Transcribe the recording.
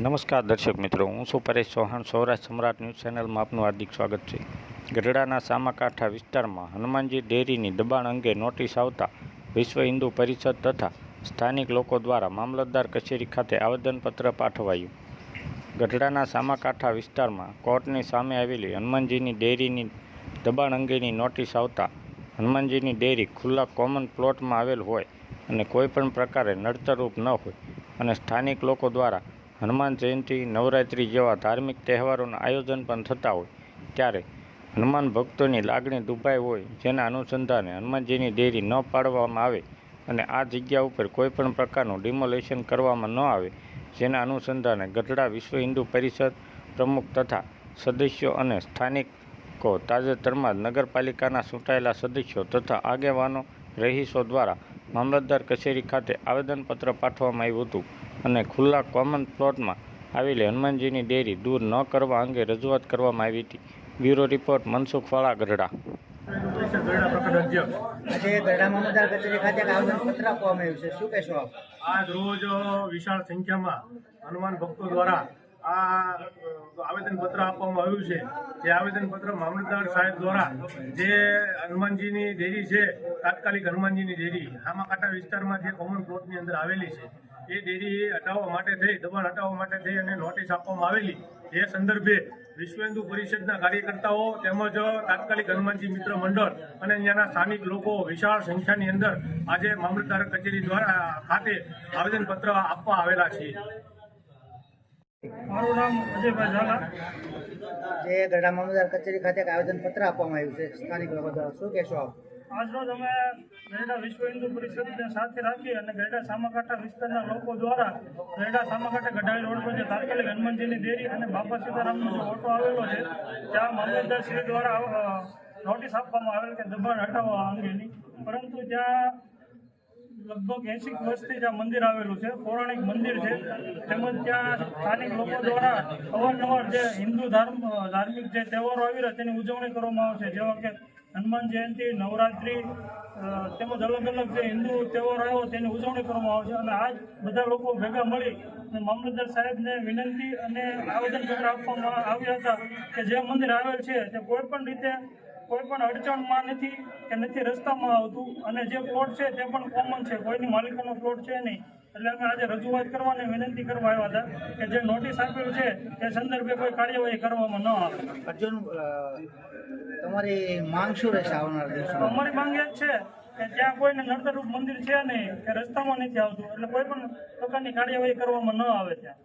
નમસ્કાર દર્શક મિત્રો, હું છું પરેશ ચૌહાણ. સૌરાષ્ટ્ર સમ્રાટ ન્યૂઝ ચેનલમાં આપનું હાર્દિક સ્વાગત છે. ગઢડાના સામાકાંઠા વિસ્તારમાં હનુમાનજી ડેરીની દબાણ અંગે નોટિસ આવતા વિશ્વ હિન્દુ પરિષદ તથા સ્થાનિક લોકો દ્વારા મામલતદાર કચેરી ખાતે આવેદનપત્ર પાઠવાયું. ગઢડાના સામાકાંઠા વિસ્તારમાં કોર્ટની સામે આવેલી હનુમાનજીની ડેરીની દબાણ અંગેની નોટિસ આવતા હનુમાનજીની ડેરી ખુલ્લા કોમન પ્લોટમાં આવેલ હોય અને કોઈપણ પ્રકારે નડતરરૂપ ન હોય અને સ્થાનિક લોકો દ્વારા હનુમાન જયંતિ, નવરાત્રિ જેવા ધાર્મિક તહેવારોનું આયોજન પણ થતા હોય. ત્યારે હનુમાન ભક્તોની લાગણી દુભાઈ હોય, જેના અનુસંધાને હનુમાનજીની ડેરી ન પાડવામાં આવે અને આ જગ્યા ઉપર કોઈપણ પ્રકારનું ડિમોલેશન કરવામાં ન આવે, જેના અનુસંધાને ગઢડા વિશ્વ હિન્દુ પરિષદ પ્રમુખ તથા સદસ્યો અને સ્થાનિકો તાજેતરમાં નગરપાલિકાના ચૂંટાયેલા સદસ્યો તથા આગેવાનો રહીશો દ્વારા મામલતદાર કચેરી ખાતે આવેદનપત્ર પાઠવવામાં આવ્યું હતું. અને ખુલ્લા કોમન પ્લોટમાં આવેલી હનુમાનજીની ડેરી દૂર ન કરવા અંગે રજૂઆત કરવામાં આવી હતી. બ્યુરો રિપોર્ટ મનસુખ ફાળા ગઢડા ગરડા આજે ગઢડા મામલતદાર કચેરી ખાતે આવેદનપત્ર આપવામાં આવ્યું છે. શું કહેશો આપ? આજ રોજ વિશાળ સંખ્યામાં હનુમાન ભક્તો દ્વારા આ આવેદનપત્ર આપવામાં આવ્યું છે. જે આવેદનપત્ર મામલતદાર સાહેબ દ્વારા જે હનુમાનજીની ડેરી છે, તાત્કાલિક હનુમાનજીની ડેરી આમાકાંઠા વિસ્તારમાં જે કોમન પ્લોટની અંદર આવેલી છે, એ ડેરી હટાવવા માટે થઈ, દબાણ હટાવવા માટે થઈ અને નોટિસ આપવામાં આવેલી. એ સંદર્ભે વિશ્વ હિન્દુ પરિષદના કાર્યકર્તાઓ તેમજ તાત્કાલિક હનુમાનજી મિત્ર મંડળ અને અહીંયાના સ્થાનિક લોકો વિશાળ સંખ્યાની અંદર આજે મામલતદાર કચેરી દ્વારા ખાતે આવેદનપત્ર આપવા આવેલા છીએ. મારું નામ અજયભાઈ ઝાલા. જે ગઢડા મામલતદાર કચેરી ખાતે એક આવેદનપત્ર આપવામાં આવ્યું છે. સ્થાનિક લોકો દ્વારા. શું કહેશો આપ? આજરોજ અમે ગરડા વિશ્વ હિન્દુ પરિષદને સાથે રાખી અને ગરડા સામાકાંઠા વિસ્તારના લોકો દ્વારા ગરડા સામાકાંઠા ગઢાઈ રોડ પર જે તાત્કાલિક હનુમાનજીની દેરી અને બાપા સીતારામનો જે ઓટો આવેલો છે ત્યાં મામલતદાર શ્રી દ્વારા નોટિસ આપવામાં આવેલ કે દબાણ હટાવવા અંગેની. પરંતુ ત્યાં લગભગ એસી વર્ષથી જ્યાં મંદિર આવેલું છે, પૌરાણિક મંદિર છે. તેમજ ત્યાં સ્થાનિક લોકો દ્વારા અવારનવાર જે હિન્દુ ધર્મ ધાર્મિક જે તહેવારો આવી રહ્યા તેની ઉજવણી કરવામાં આવે છે. જેવા કે હનુમાન જયંતિ, નવરાત્રિ તેમજ અલગ અલગ જે હિન્દુ તહેવારો આવ્યો તેની ઉજવણી કરવામાં આવે છે. અને આજ બધા લોકો ભેગા મળી અને મામલતદાર સાહેબને વિનંતી અને આવેદનપત્ર આપવામાં આવ્યા હતા કે જે મંદિર આવેલ છે તે કોઈ પણ રીતે કોઈ પણ અડચણમાં નથી કે નથી રસ્તામાં આવતું અને જે પ્લોટ છે તે પણ કોમન છે. કોઈની માલિકોનો પ્લોટ છે નહીં. એટલે અમે આજે રજૂઆત કરવાની વિનંતી કરવા આવ્યા હતા કે જે નોટિસ આપેલું છે તે સંદર્ભે કોઈ કાર્યવાહી કરવામાં ન આવે. અર્જુન તમારી માંગ શું રહેશે આવનાર દિવસોમાં? અમારી માંગ એ જ છે કે ત્યાં કોઈને નડતરૂપ મંદિર છે નહીં કે રસ્તામાં નથી આવતું એટલે કોઈ પણ પ્રકારની કાર્યવાહી કરવામાં ન આવે ત્યાં.